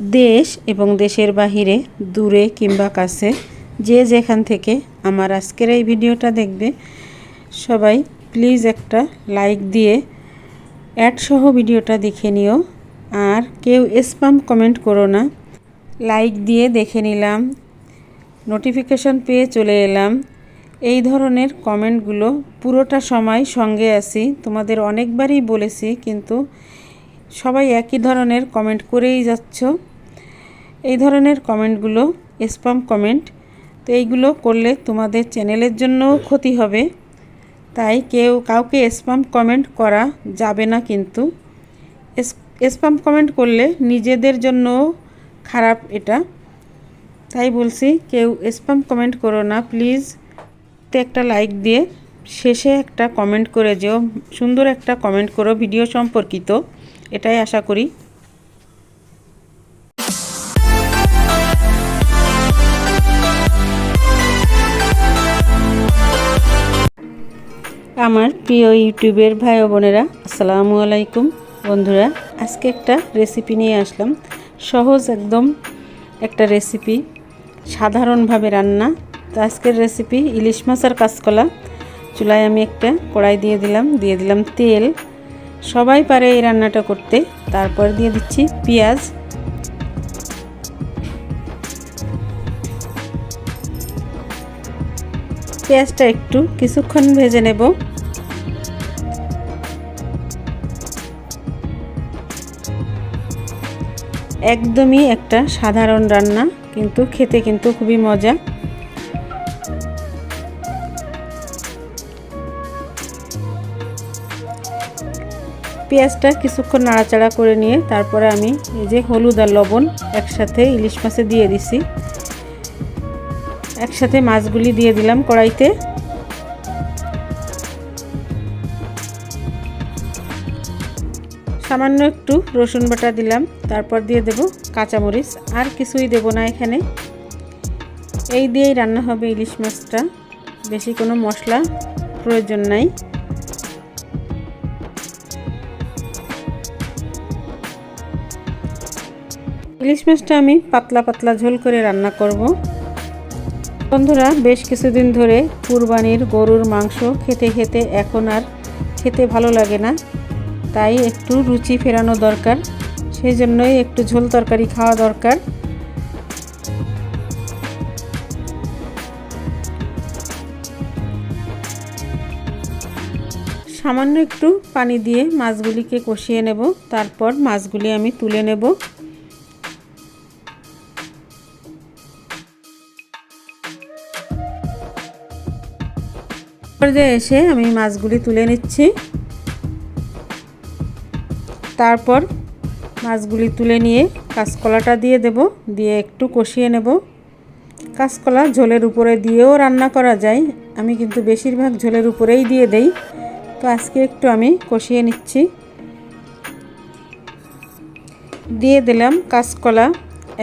দেশ এবং দেশের বাহিরে, দূরে কিংবা কাছে, যে যেখান থেকে আমার আজকের এই ভিডিওটা দেখবে, সবাই প্লিজ একটা লাইক দিয়ে অ্যাড সহ ভিডিওটা দেখে নিও। আর কেউ স্পাম কমেন্ট করো না। লাইক দিয়ে দেখে নিলাম। নোটিফিকেশন পেয়ে চলে এলাম। এই ধরনের কমেন্টগুলো পুরোটা সময় সঙ্গে আছি। তোমাদের অনেকবারই বলেছি, কিন্তু সবাই একই ধরনের কমেন্ট করেই যাচ্ছ। এই ধরনের কমেন্টগুলো স্পাম কমেন্ট তো এইগুলো করলে তোমাদের চ্যানেলের জন্যও ক্ষতি হবে। তাই কেউ কাউকে স্পাম কমেন্ট করা যাবে না কিন্তু। স্পাম কমেন্ট করলে নিজেদের জন্যও খারাপ এটা। তাই বলছি, কেউ স্পাম কমেন্ট করো না প্লিজ তো একটা লাইক দিয়ে শেষে একটা কমেন্ট করে যেও, সুন্দর একটা কমেন্ট করো ভিডিও সম্পর্কিত। এটাই আশা করি। আমার প্রিয় ইউটিউবের ভাই বোনেরা, আসসালামু আলাইকুম। বন্ধুরা, আজকে একটা রেসিপি নিয়ে আসলাম। সহজ একদম একটা রেসিপি সাধারণভাবে রান্না। তো আজকের রেসিপি ইলিশ মাছের কাঁচকলা। চুলায় আমি একটা কড়াই দিয়ে দিলাম দিয়ে দিলাম তেল। সবাই পারে এই রান্নাটা করতে। তারপর দিয়ে দিচ্ছি পেঁয়াজ। পেঁয়াজটা একটু কিছুক্ষণ ভেজে নেব। একদমই একটা সাধারণ রান্না, কিন্তু খেতে কিন্তু খুবই মজা। পেঁয়াজটা কিছুক্ষণ নাড়াচাড়া করে নিয়ে তারপরে আমি এই যে হলুদ আর লবণ একসাথে ইলিশ মাছে দিয়ে দিছি। একসাথে মাছগুলি দিয়ে দিলাম কড়াইতে। সামান্য একটু রসুন বাটা দিলাম, তারপর দিয়ে দেব কাঁচামরিচ, আর কিছুই দেব না এখানে। এই দিয়েই রান্না হবে ইলিশ মাছটা। বেশি কোনো মশলা প্রয়োজন নাই। ইলিশ মাছটা আমি পাতলা পাতলা ঝোল করে রান্না করব। বন্ধুরা, বেশ কিছুদিন ধরে কুরবানির গরুর মাংস খেতে খেতে এখন আর খেতে ভালো লাগে না। তাই একটু রুচি ফেরানো দরকার। সেই জন্যই একটু ঝোল তরকারি খাওয়া দরকার। সামান্য একটু পানি দিয়ে মাছগুলিকে কষিয়ে নেব। তারপর মাছগুলি আমি তুলে নেব। পর্যায়ে এসে আমি মাছগুলি তুলে নিচ্ছি। তারপর মাছগুলি তুলে নিয়ে কাঁচকলাটা দিয়ে দেব, দিয়ে একটু কষিয়ে নেব। কাঁচকলা ঝোলের উপরে দিয়েও রান্না করা যায়, আমি কিন্তু বেশিরভাগ ঝোলের উপরেই দিয়ে দেই। তো আজকে একটু আমি কষিয়ে নিচ্ছি। দিয়ে দিলাম কাঁচকলা,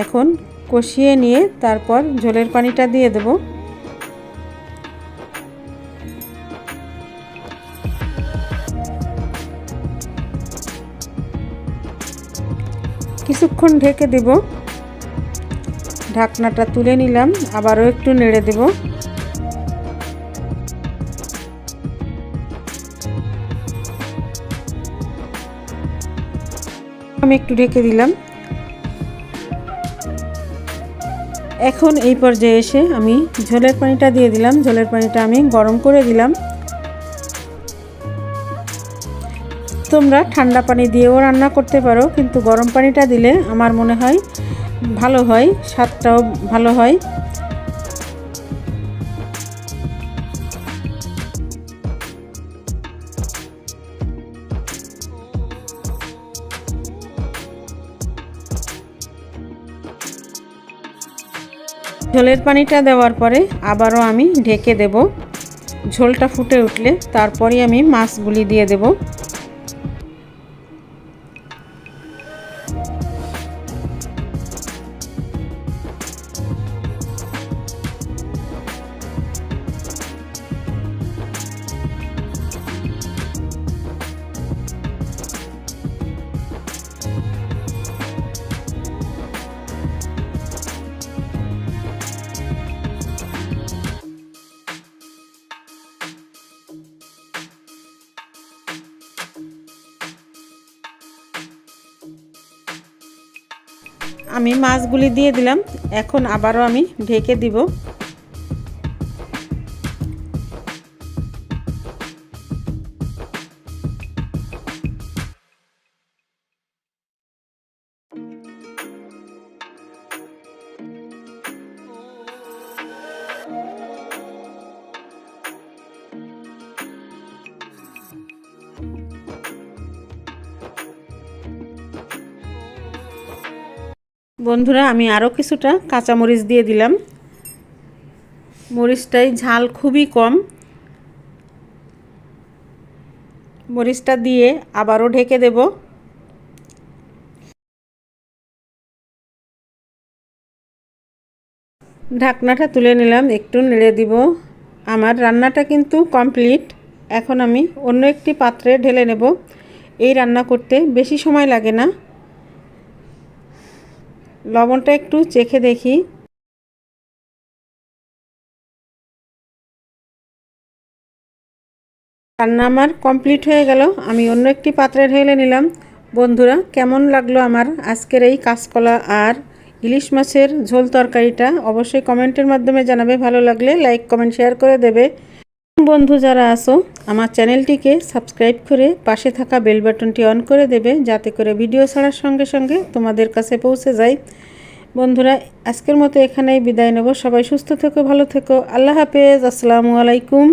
এখন কষিয়ে নিয়ে তারপর ঝোলের পানিটা দিয়ে দেবো। কিছুক্ষণ ঢেকে দেব। ঢাকনাটা তুলে নিলাম, আবারও একটু নেড়ে দেব। আমি একটু ঢেকে দিলাম। এখন এই পর্যায়ে এসে আমি ঝোলের পানিটা দিয়ে দিলাম। ঝোলের পানিটা আমি গরম করে দিলাম। তোমরা ঠান্ডা পানি দিয়েও রান্না করতে পারো, কিন্তু গরম পানিটা দিলে আমার মনে হয় ভালো হয়, স্বাদটাও ভালো হয়। ঝোলের পানিটা দেওয়ার পরে আবারও আমি ঢেকে দেব। ঝোলটা ফুটে উঠলে তারপরে আমি মাছগুলি দিয়ে দেব। আমি মাছগুলি দিয়ে দিলাম। এখন আবারও আমি ঢেকে দিব। বন্ধুরা, আমি আরও কিছুটা কাঁচামরিচ দিয়ে দিলাম। মরিচটাই ঝাল খুবই কম। মরিচটা দিয়ে আবারও ঢেকে দেব। ঢাকনাটা তুলে নিলাম, একটু নেড়ে দিব। আমার রান্নাটা কিন্তু কমপ্লিট। এখন আমি অন্য একটি পাত্রে ঢেলে নেব। এই রান্না করতে বেশি সময় লাগে না। লবণটা একটু চেখে দেখি। রান্না আমার কমপ্লিট হয়ে গেল। আমি অন্য একটি পাত্রে ঢেলে নিলাম। বন্ধুরা, কেমন লাগল আমার আজকের এই কাঁচকলা আর ইলিশ মাছের ঝোল তরকারিটা? অবশ্যই কমেন্টের মাধ্যমে জানাবে। ভালো লাগলে লাইক, কমেন্ট, শেয়ার করে দেবে। বন্ধু যারা আসো আমার চ্যানেলটিকে সাবস্ক্রাইব করে পাশে থাকা বেল বাটনটি অন করে দেবে, যাতে করে ভিডিও ছাড়ার সঙ্গে সঙ্গে তোমাদের কাছে পৌঁছে যায় বন্ধুরা, আজকের মতো এখানেই বিদায় নেব। সবাই সুস্থ থেকো, ভালো থেকো। আল্লাহ হাফেজ। আসসালামু আলাইকুম।